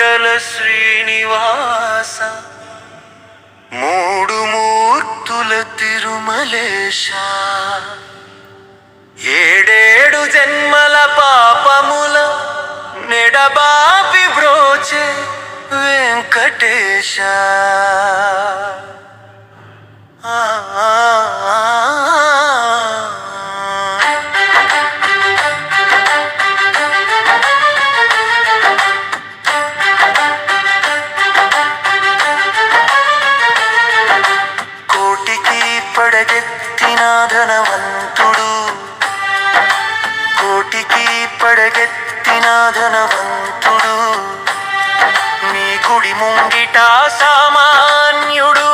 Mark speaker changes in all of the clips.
Speaker 1: మండల శ్రీనివాస. మూడు మూర్తుల తిరుమలేశ. ఏడేడు జన్మల పాపముల నెడబాపి బ్రోచే వెంకటేశ. ధనవంతుడు కోటికి పడగెత్తిన ధనవంతుడు. నీ గుడి ముంగిట సామాన్యుడు.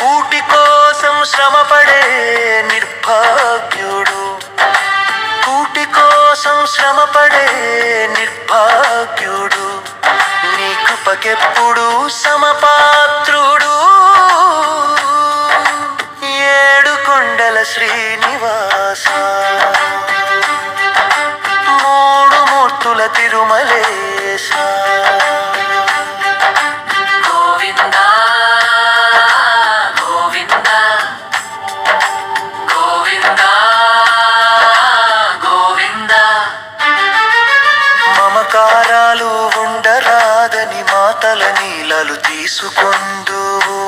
Speaker 1: కూటి కోసం శ్రమపడే నిర్భాగ్యుడు. కూటి కోసం శ్రమపడే నిర్భాగ్యుడు. నీ కృపకెప్పుడు సమపా శ్రీనివాస. మూడు మూర్తుల తిరుమలేశ. మమకారాలు ఉండరాదని మాతల నీలలు తీసుకొందువు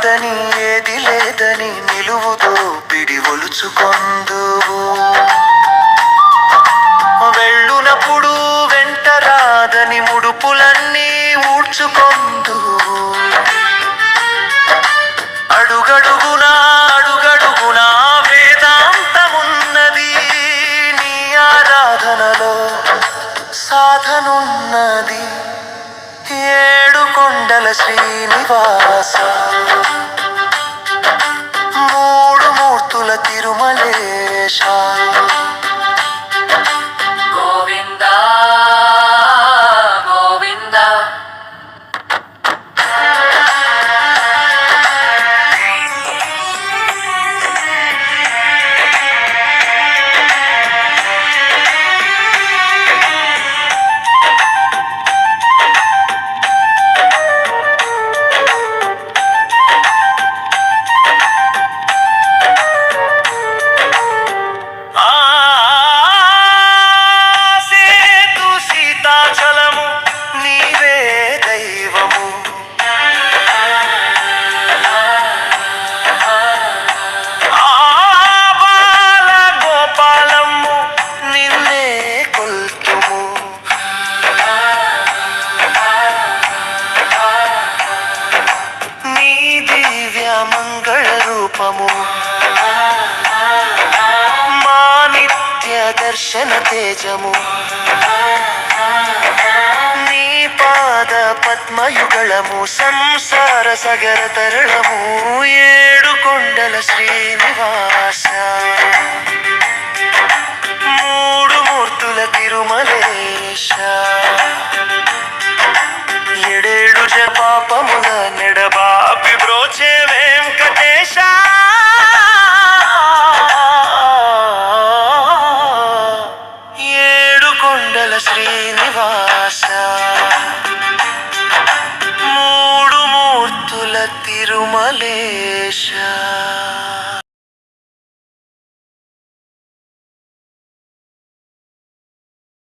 Speaker 1: కాదని ఏది లేదని నిలువుతో పిడి ఒలుచుకొందువు. వెళ్ళునప్పుడు వెంట రాదని ముడుపులన్నీ ఊడ్చుకొందు అడుగడుగునా అడుగడుగునా వేదాంతమున్నది. నీ ఆరాధనలో సాధనున్నది. ఏడు కొండల శ్రీనివాస రూపము మా నిత్య దర్శన తేజము. నీ పాద పద్మయుగళము సంసార సగర తరళము ఏడు కొండల శ్రీనివాస. మూడు మూర్తుల తిరుమలేశ. శ్రీనివాస మూడు మూర్తుల తిరుమలేశ.